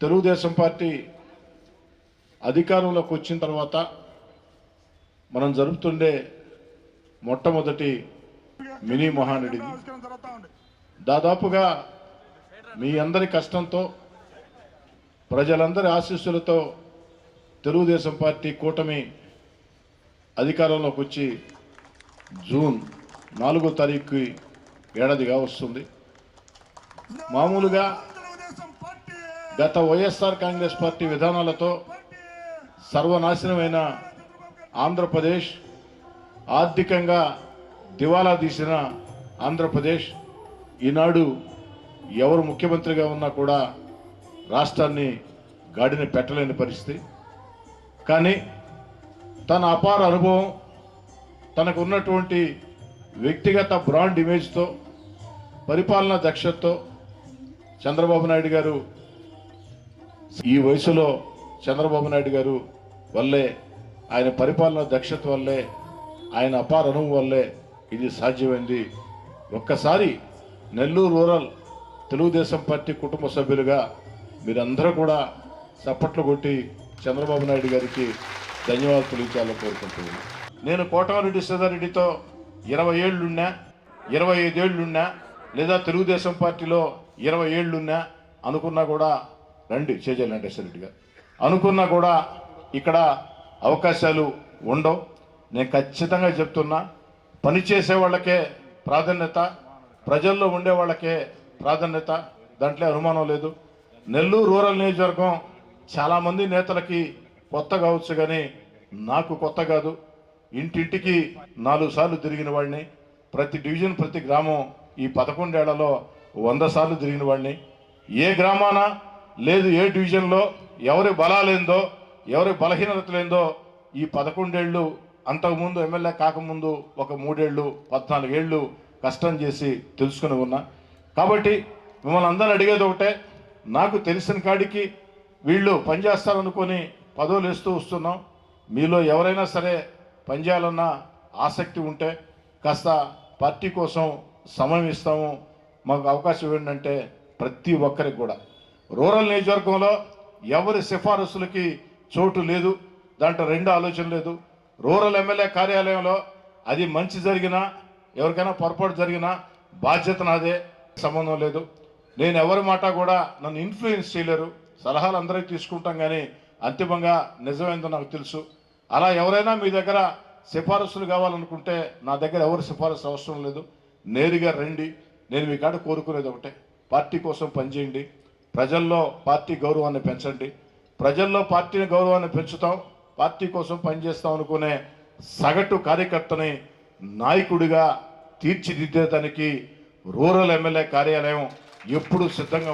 Telugu Desam party అధికారంలోకి వచ్చిన తర్వాత మనం జరుపుతుండే మొట్టమొదటి మినీ మహానడిది దాదాపుగా మీ అందరి కష్టంతో ప్రజలందరి ఆశీస్సులతో తెలుగుదేశం పార్టీ కూటమి అధికారంలోకి వచ్చి జూన్ నాలుగో తారీఖుకి ఏడాదిగా వస్తుంది. మామూలుగా గత వైఎస్ఆర్ కాంగ్రెస్ పార్టీ విధానాలతో సర్వనాశనమైన ఆంధ్రప్రదేశ్ ఆర్థికంగా దివాలా తీసిన ఆంధ్రప్రదేశ్ ఈనాడు ఎవరు ముఖ్యమంత్రిగా ఉన్నా కూడా రాష్ట్రాన్ని గాడిని పెట్టలేని పరిస్థితి. కానీ తన అపార అనుభవం తనకు ఉన్నటువంటి వ్యక్తిగత బ్రాండ్ ఇమేజ్తో పరిపాలనా దక్షతతో చంద్రబాబు నాయుడు గారు ఈ వయసులో చంద్రబాబు నాయుడు గారు వల్లే ఆయన పరిపాలన దక్షత వల్లే ఆయన అపార అనుభవం వల్లే ఇది సాధ్యమైంది. ఒక్కసారి నెల్లూరు రూరల్ తెలుగుదేశం పార్టీ కుటుంబ సభ్యులుగా మీరందరూ కూడా చప్పట్లు కొట్టి చంద్రబాబు నాయుడు గారికి ధన్యవాదాలు తెలియచాలని కోరుకుంటున్నాను. నేను కోటమిరెడ్డి సీతారెడ్డితో ఇరవై ఏళ్ళున్నా ఇరవై ఐదేళ్ళున్నా లేదా తెలుగుదేశం పార్టీలో ఇరవై ఏళ్ళున్నా అనుకున్నా కూడా రండి చేజల్ వెంకటేశ్వర గారు. అనుకున్నా కూడా ఇక్కడ అవకాశాలు ఉండవు. నేను ఖచ్చితంగా చెప్తున్నా పనిచేసే వాళ్ళకే ప్రాధాన్యత ప్రజల్లో ఉండే వాళ్ళకే ప్రాధాన్యత దాంట్లో అనుమానం లేదు. నెల్లూరు రూరల్ నియోజకవర్గం చాలామంది నేతలకి కొత్త కావచ్చు కానీ నాకు కొత్త కాదు. ఇంటింటికి నాలుగు సార్లు తిరిగిన వాడిని ప్రతి డివిజన్ ప్రతి గ్రామం ఈ పదకొండేళ్ళలో వంద సార్లు తిరిగిన వాడిని. ఏ గ్రామాన లేదు ఏ డివిజన్లో ఎవరి బలాలేందో ఎవరి బలహీనతలేందో ఈ పదకొండేళ్ళు అంతకుముందు ఎమ్మెల్యే కాకముందు ఒక మూడేళ్ళు పద్నాలుగేళ్ళు కష్టం చేసి తెలుసుకుని ఉన్నా. కాబట్టి మిమ్మల్ని అందరూ అడిగేది ఒకటే నాకు తెలిసిన కాడికి వీళ్ళు పనిచేస్తారనుకొని పదవులు వేస్తూ వస్తున్నాం. మీలో ఎవరైనా సరే పనిచేయాలన్న ఆసక్తి ఉంటే కాస్త పార్టీ కోసం సమయం ఇస్తాము. మాకు అవకాశం ఏంటంటే ప్రతి ఒక్కరికి కూడా. రూరల్ నియోజకవర్గంలో ఎవరి సిఫారసులకి చోటు లేదు. దాంట్లో రెండు ఆలోచన లేదు. రూరల్ ఎమ్మెల్యే కార్యాలయంలో అది మంచి జరిగినా ఎవరికైనా పొరపాటు జరిగినా బాధ్యత నాదే సంబంధం లేదు. నేను ఎవరి మాట కూడా నన్ను ఇన్ఫ్లుయెన్స్ చేయలేరు. సలహాలు అందరికీ తీసుకుంటాం కానీ అంతిమంగా నిజమైందో నాకు తెలుసు. అలా ఎవరైనా మీ దగ్గర సిఫారసులు కావాలనుకుంటే నా దగ్గర ఎవరు సిఫారసు అవసరం లేదు. నేరుగా రండి. నేను మీ కాడ కోరుకునేది ఒకటే. పార్టీ కోసం పనిచేయండి. ప్రజల్లో పార్టీ గౌరవాన్ని పెంచండి. ప్రజల్లో పార్టీని గౌరవాన్ని పెంచుతాం. పార్టీ కోసం పనిచేస్తాం అనుకునే సగటు కార్యకర్తని నాయకుడిగా తీర్చిదిద్దేదానికి రూరల్ ఎమ్మెల్యే కార్యాలయం ఎప్పుడు సిద్ధంగా